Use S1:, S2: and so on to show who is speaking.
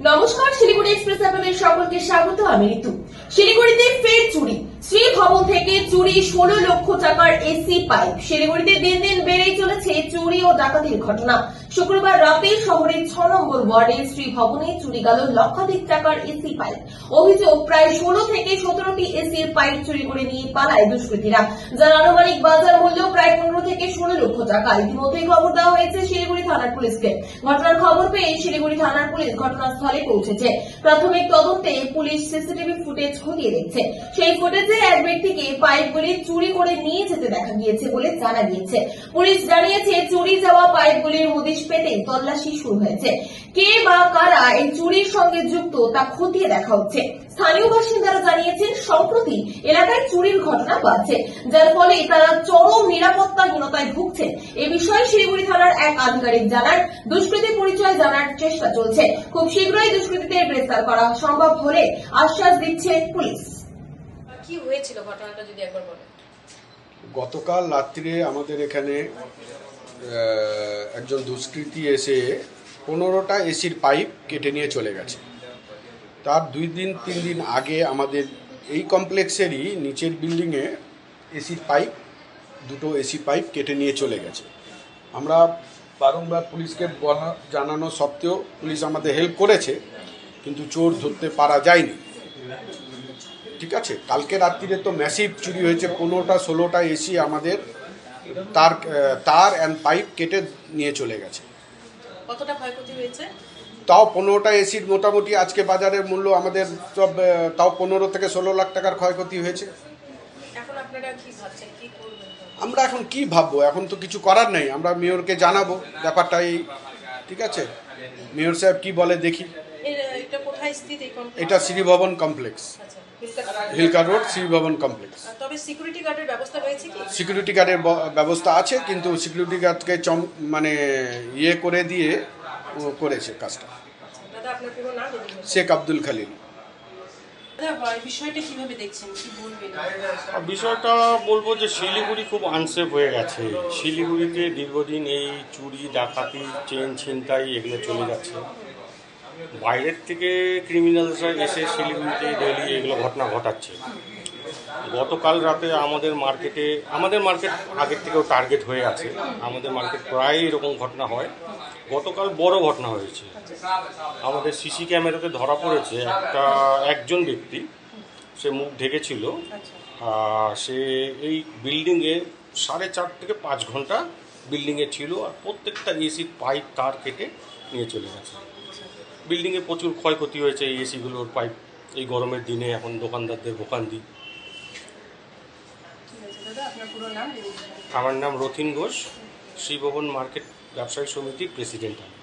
S1: নমস্কার, শিলিগুড়ি এক্সপ্রেস আপনাদের সকলকে স্বাগত, আমি ঋতু। শিলিগুড়িতে ফের চুরি। শ্রী ভবন থেকে চুরি ষোলো লক্ষ টাকার এসি পাইপ। শিলিগুড়িতে দিন দিন বেড়েই চলেছে চুরি ও ডাকাতির ঘটনা। শুক্রবার রাতে শহরের ছ নম্বর ওয়ার্ডের শ্রী ভবনে চুরি গেল লক্ষাধিক টাকার এসি পাইপ। অভিযোগ, প্রায় ষোলো থেকে সতেরোটি এসির পাইপ চুরি করে নিয়ে পালায় দুষ্কৃতীরা। যার আনুমানিক বাজার মূল্য প্রায় পনেরো থেকে ষোলো লক্ষ টাকা। ইতিমধ্যেই খবর দেওয়া হয়েছে, শিলিগুড়ি থানার পুলিশকে। ঘটনার খবর পেয়ে শিলিগুড়ি থানার পুলিশ ঘটনাস্থলে পৌঁছেছে। প্রাথমিক তদন্তে পুলিশ সিসিটিভি ফুটেজ খতিয়ে দেখছে। সেই ফুটেজে এক ব্যক্তিকে পাইপগুলি চুরি করে নিয়ে যেতে দেখা গিয়েছে বলে জানা গিয়েছে। পুলিশ জানিয়েছে, চুরি যাওয়া পাইপগুলির হদিশ পেতে তল্লাশি শুরু হয়েছে। কে বা কারা এই চুরির সঙ্গে যুক্ত তা খতিয়ে দেখা হচ্ছে। স্থানীয় বাসিন্দারা জানিয়েছেন, সম্প্রতি এলাকায় চুরির ঘটনা বাড়ছে, যার ফলে তারা চরম নিরাপত্তাহীনতায় ভুগছেন এ বিষয়ে শিলিগুড়ি থানার এক আধিকারিক জানান দুষ্কৃতী পরিচয় জানার চেষ্টা চলছে। খুব শীঘ্রই দুষ্কৃতীদের গ্রেফতার করা সম্ভব হলে আশ্বাস দিচ্ছে পুলিশ।
S2: কি হয়েছিল ঘটনাটা যদি একবার বলেন?
S3: গতকাল রাত্রিরে আমাদের এখানে আহ, একজন দুষ্কৃতী এসে পনেরোটা এসির পাইপ কেটে নিয়ে চলে গেছে। তার দুই দিন তিন দিন আগে আমাদের এই কমপ্লেক্সেরই নিচের বিল্ডিংয়ে এসির পাইপ দুটো এসি পাইপ কেটে নিয়ে চলে গেছে। আমরা বারংবার পুলিশকে বলা জানানো সত্ত্বেও পুলিশ আমাদের হেল্প করেছে কিন্তু চোর ধরতে পারা যায়নি। ঠিক আছে? কালকে রাত্রিরে তো ম্যাসিভ চুরি হয়েছে পনেরোটা ষোলোটা এসি আমাদের তার তার অ্যান্ড পাইপ কেটে নিয়ে চলে গেছে।
S2: কতটা ক্ষয়ক্ষতি হয়েছে?
S3: তাও পনেরোটা এসির মোটামুটি আজকে বাজারের মূল্য আমাদের সব তাও পনেরো থেকে ষোলো লাখ টাকার ক্ষয়ক্ষতি হয়েছে।
S2: আপনারা কি ভাবছেন? কি করবেন?
S3: আমরা এখন কি ভাববো? এখন তো কিছু করার নেই। আমরা মেয়রকে জানাব ব্যাপারটা এই ঠিক আছে? মেয়র সাহেব কি বলে দেখি।
S2: এটা কোথায় স্থিত
S3: এটা শ্রীভবন কমপ্লেক্স
S2: আচ্ছা হিলকা-
S3: রোড শ্রীভবন কমপ্লেক্স
S2: তবে সিকিউরিটি গার্ডের ব্যবস্থা রয়েছে কি?
S3: সিকিউরিটি গার্ডের ব্যবস্থা আছে কিন্তু সিকিউরিটি গার্ডকে চম মানে ইয়ে করে দিয়ে ও করেছে কাজটা।
S2: বলেন।
S3: শেখ আব্দুল খালিল।
S2: বিষয়টা
S4: বিষয়টা বলব যে শিলিগুড়ি খুব আনসেফ হয়ে গেছে। শিলিগুড়িতে দীর্ঘদিন এই চুরি, ডাকাতি, চেন ছিনতাই এগুলো চলে যাচ্ছে। বাইরের থেকে ক্রিমিনালসরা এসে শিলিগুড়িতে ডেলি এগুলো ঘটনা ঘটাচ্ছে। গতকাল রাতে আমাদের মার্কেটে আমাদের মার্কেট আগের থেকেও টার্গেট হয়ে আছে। আমাদের মার্কেট প্রায় এরকম ঘটনা হয়। গতকাল বড় ঘটনা হয়েছে। আমাদের সিসি ক্যামেরাতে ধরা পড়েছে একটা একজন ব্যক্তি সে মুখ ঢেকেছিল। আর সে এই বিল্ডিংয়ে সাড়ে চার থেকে পাঁচ ঘণ্টা বিল্ডিংয়ে ছিল আর প্রত্যেকটা এসির পাইপ তার কেটে নিয়ে চলে গেছে। বিল্ডিংয়ে প্রচুর ক্ষয়ক্ষতি হয়েছে এই এসিগুলোর পাইপ এই গরমের দিনে এখন দোকানদারদের ভোকান দিই
S2: ঠিক আছে দাদা আপনার পুরো নাম যদি বলেন।
S4: আমার নাম রথিন ঘোষ শ্রীভবন মার্কেট ব্যবসায়ী সমিতির প্রেসিডেন্ট আমি।